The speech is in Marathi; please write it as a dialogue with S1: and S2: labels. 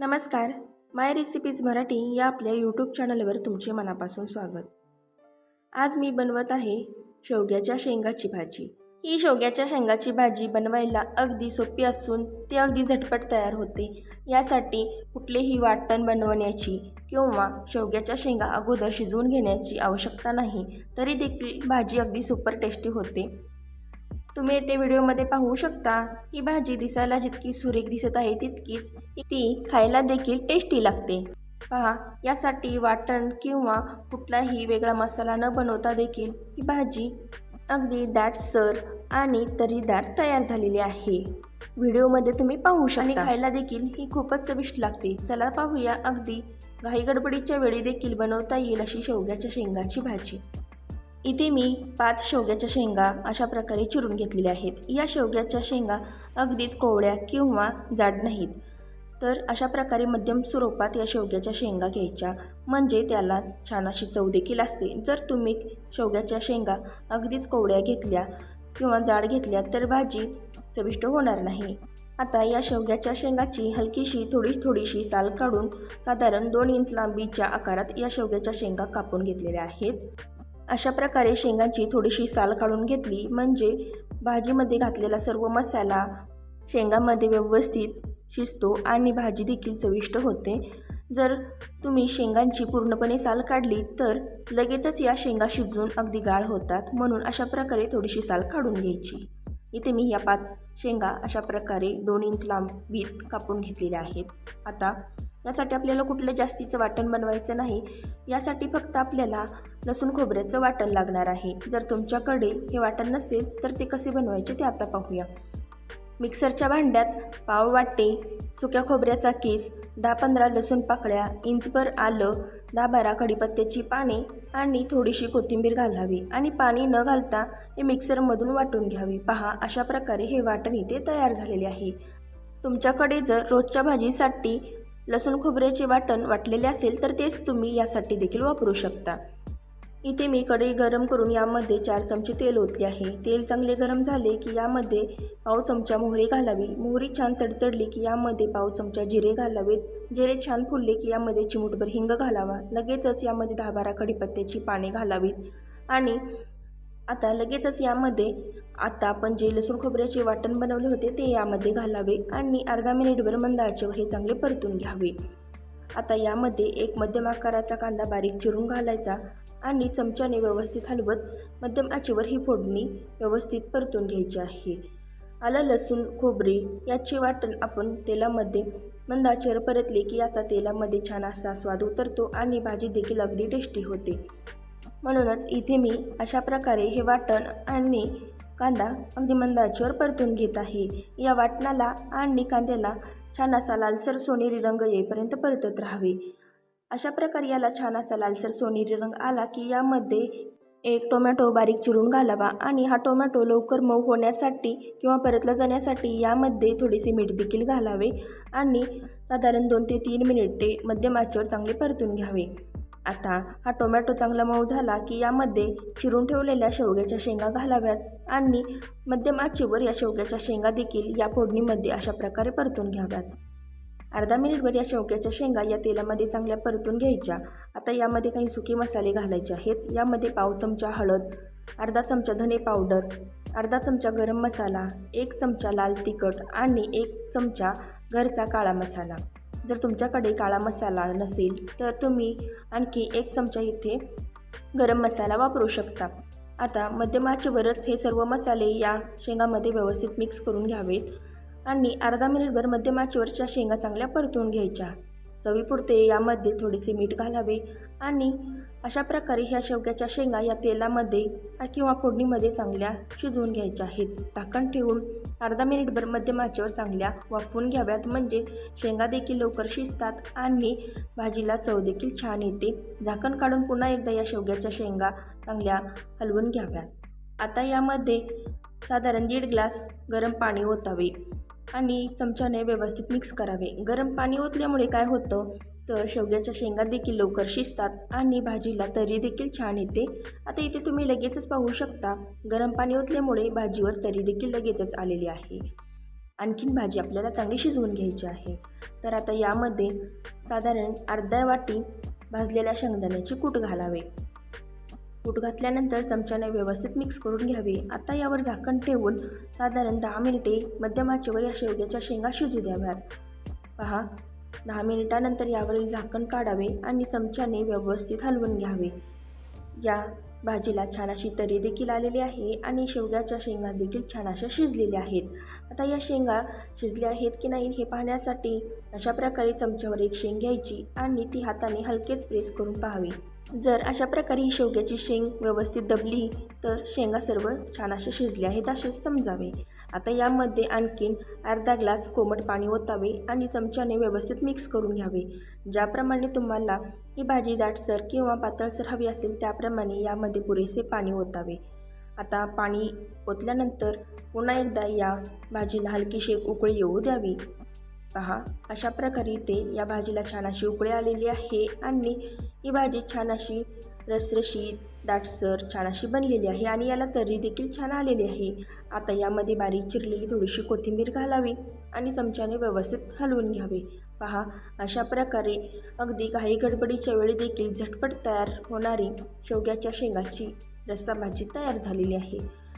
S1: नमस्कार. माय रेसिपीज मराठी या आपल्या यूट्यूब चॅनलवर तुमचे मनापासून स्वागत. आज मी बनवत आहे शेवग्याच्या शेंगाची भाजी. ही शेवग्याच्या शेंगाची भाजी बनवायला अगदी सोपी असून ती अगदी झटपट तयार होते. यासाठी कुठलेही वाटण बनवण्याची किंवा शेवग्याच्या शेंगा अगोदर शिजवून घेण्याची आवश्यकता नाही तरी देखील भाजी अगदी सुपर टेस्टी होते. तुम्ही येथे व्हिडिओमध्ये पाहू शकता. ही भाजी दिसायला जितकी सुरेख दिसत आहे तितकीच ती खायला देखील टेस्टी लागते. पहा यासाठी वाटण किंवा कुठलाही वेगळा मसाला न बनवता देखील ही भाजी अगदी दाटसर आणि तरीदार तयार झालेली आहे. व्हिडिओमध्ये तुम्ही पाहू शकता. आणि खायला देखील ही खूपच चविष्ट लागते. चला पाहूया अगदी घाई गडबडीच्या वेळी देखील बनवता येईल अशी शेवग्याच्या शेंगाची भाजी. इथे मी पाच शेवग्याच्या शेंगा अशा प्रकारे चिरून घेतलेल्या आहेत. या शेवग्याच्या शेंगा अगदीच कोवळ्या किंवा जाड नाहीत. तर अशा प्रकारे मध्यम स्वरूपात या शेवग्याच्या शेंगा घ्यायच्या. म्हणजे त्याला छान अशी चव देखील असते. जर तुम्ही शेवग्याच्या शेंगा अगदीच कोवळ्या घेतल्या किंवा जाड घेतल्या तर भाजी चविष्ट होणार नाही. आता या शेवग्याच्या शेंगाची हलकीशी थोडी थोडीशी साल काढून साधारण दोन इंच लांबीच्या आकारात या शेवग्याच्या शेंगा कापून घेतलेल्या आहेत. अशा प्रकारे शेंगांची थोडीशी साल काढून घेतली. म्हणजे भाजीमध्ये घातलेला सर्व मसाला शेंगामध्ये व्यवस्थित शिजतो आणि भाजी देखील चविष्ट होते. जर तुम्ही शेंगांची पूर्णपणे साल काढली तर लगेचच या शेंगा शिजून अगदी गाळ होतात. म्हणून अशा प्रकारे थोडीशी साल काढून घ्यायची. इथे मी या पाच शेंगा अशा प्रकारे दोन इंच लांबीत कापून घेतलेल्या आहेत. आता यासाठी आपल्याला कुठलं जास्तीचं वाटण बनवायचं नाही. यासाठी फक्त आपल्याला लसूण खोबऱ्याचं वाटण लागणार आहे. जर तुमच्याकडे हे वाटण नसेल तर ते कसे बनवायचे ते आता पाहूया. मिक्सरच्या भांड्यात पाव वाटे सुक्या खोबऱ्याचा केस दहा पंधरा लसूण पाकळ्या इंचभर आलं दहा बारा कढीपत्त्याची पाने आणि थोडीशी कोथिंबीर घालावी आणि पाणी न घालता हे मिक्सरमधून वाटून घ्यावी. पहा अशा प्रकारे हे वाटण इथे तयार झालेले आहे. तुमच्याकडे जर रोजच्या भाजीसाठी लसूण खोबऱ्याचे वाटण वाटलेले असेल तर तेच तुम्ही यासाठी देखील वापरू शकता. इथे मी कढई गरम करून यामध्ये चार चमचे तेल ओतले आहे. तेल चांगले गरम झाले की यामध्ये पाव चमचा मोहरी घालावी. मोहरी छान तडतडली की यामध्ये पाव चमचा जिरे घालावेत. जिरे छान फुलले की यामध्ये चिमूटभर हिंग घालावा. लगेचच यामध्ये दहा बारा कढीपत्त्याची पाने घालावीत. आणि आता लगेचच यामध्ये आता आपण जे लसूण खोबऱ्याचे वाटण बनवले होते ते यामध्ये घालावे आणि अर्धा मिनिटभर मंद आचेवर हे चांगले परतून घ्यावे. आता यामध्ये एक मध्यम आकाराचा कांदा बारीक चिरून घालायचा आणि चमच्याने व्यवस्थित हलवत मध्यम आचेवर ही फोडणी व्यवस्थित परतून घ्यायची आहे. आलं लसूण खोबरे याचे वाटण आपण तेलामध्ये मंद आचेवर परतले की याचा तेलामध्ये छान असा स्वाद उतरतो आणि भाजी देखील अगदी टेस्टी होते. म्हणूनच इथे मी अशा प्रकारे हे वाटण आणि कांदा अगदी मंद आचेवर परतून घेत आहे. या वाटणाला आणि कांद्याला छान असा लालसर सोनेरी रंग येईपर्यंत परतत राहावे. अशा प्रकारे याला छान असा लालसर सोनेरी रंग आला की यामध्ये एक टोमॅटो बारीक चिरून घालावा आणि हा टोमॅटो लवकर मऊ होण्यासाठी किंवा परतला जाण्यासाठी यामध्ये थोडेसे मीठ देखील घालावे आणि साधारण दोन ते तीन मिनिटे मध्यम आचेवर चांगले परतून घ्यावे. आता हा टोमॅटो चांगला मऊ झाला की यामध्ये चिरून ठेवलेल्या शेवग्याच्या शेंगा घालाव्यात आणि मध्यम आचीवर या शेवग्याच्या शेंगा देखील या फोडणीमध्ये अशा प्रकारे परतून घ्याव्यात. अर्धा मिनिटभर या शेवग्याच्या शेंगा या तेलामध्ये चांगल्या परतून घ्यायच्या. आता यामध्ये काही सुके मसाले घालायचे आहेत. यामध्ये पाव चमचा हळद अर्धा चमचा धने पावडर अर्धा चमचा गरम मसाला एक चमचा लाल तिखट आणि एक चमचा घरचा काळा मसाला. जर तुमच्याकडे काळा मसाला नसेल तर तुम्ही आणखी एक चमचा इथे गरम मसाला वापरू शकता. आता मध्यमाचेवरच हे सर्व मसाले या शेंगामध्ये व्यवस्थित मिक्स करून घ्यावेत आणि अर्धा मिनिटभर मध्यमाचेवरच्या शेंगा चांगल्या परतून घ्यायच्या. चवीपुरते यामध्ये थोडेसे मीठ घालावे आणि अशा प्रकारे ह्या शेवग्याच्या शेंगा या तेलामध्ये किंवा फोडणीमध्ये चांगल्या शिजवून घ्यायच्या आहेत. झाकण ठेवून अर्धा मिनिटभर मध्यम आचेवर चांगल्या वाफवून घ्याव्यात. म्हणजे शेंगा देखील लवकर शिजतात आणि भाजीला चव देखील छान येते. झाकण काढून पुन्हा एकदा या शेवग्याच्या शेंगा चांगल्या हलवून घ्याव्यात. आता यामध्ये साधारण दीड ग्लास गरम पाणी ओतावे आणि चमच्याने व्यवस्थित मिक्स करावे. गरम पाणी ओतल्यामुळे काय होतं? तर शेवग्याच्या शेंगा देखील लवकर शिजतात आणि भाजीला तरी देखील छान येते. आता इथे तुम्ही लगेचच पाहू शकता गरम पाणी ओतल्यामुळे भाजीवर तरी देखील लगेचच आलेली आहे. आणखीन भाजी आपल्याला चांगली शिजवून घ्यायची आहे. तर आता यामध्ये साधारण अर्धा वाटी भाजलेल्या शेंगदाण्याची कूट घालावे. कूट घातल्यानंतर चमच्याने व्यवस्थित मिक्स करून घ्यावे. आता यावर झाकण ठेवून साधारण दहा मिनिटे मध्यम आचेवर या शेवग्याच्या शेंगा शिजू द्याव्यात. पहा दहा मिनिटानंतर यावरील झाकण काढावे आणि चमच्याने व्यवस्थित हलवून घ्यावे. या भाजीला छान अशी तरी देखील आलेली आहे आणि शेवग्याच्या शेंगा देखील छान अशा शिजलेल्या आहेत. आता या शेंगा शिजल्या आहेत की नाही हे पाहण्यासाठी अशा प्रकारे चमच्यावर एक शेंग घ्यायची आणि ती हाताने हलकेच प्रेस करून पाहावी. जर अशा प्रकारे ही शेवग्याची शेंग व्यवस्थित दबली तर शेंगा सर्व छान अशा शिजल्या आहेत असे समजावे. आता यामध्ये आणखीन अर्धा ग्लास कोमट पाणी ओतावे आणि चमच्याने व्यवस्थित मिक्स करून घ्यावे. ज्याप्रमाणे तुम्हाला ही भाजी दाटसर किंवा पातळसर हवी असेल त्याप्रमाणे यामध्ये पुरेसे पाणी ओतावे. आता पाणी ओतल्यानंतर पुन्हा एकदा या भाजीला हलकीशी एक उकळी येऊ द्यावी. पहा अशा प्रकारे ते या भाजीला छान अशी उकळी आलेली आहे आणि ही भाजी छान अशी रसरशीत दाटसर छान अशी बनलेली आहे आणि याला तर्री देखील छान आलेली आहे. आता यामध्ये बारीक चिरलेली थोडीशी कोथिंबीर घालावी आणि चमच्याने व्यवस्थित हलवून घ्यावे. पहा अशा प्रकारे अगदी काही गडबडीच्या वेळी देखील झटपट तयार होणारी शेवग्याच्या शेंगाची रस्सा भाजी तयार झालेली आहे.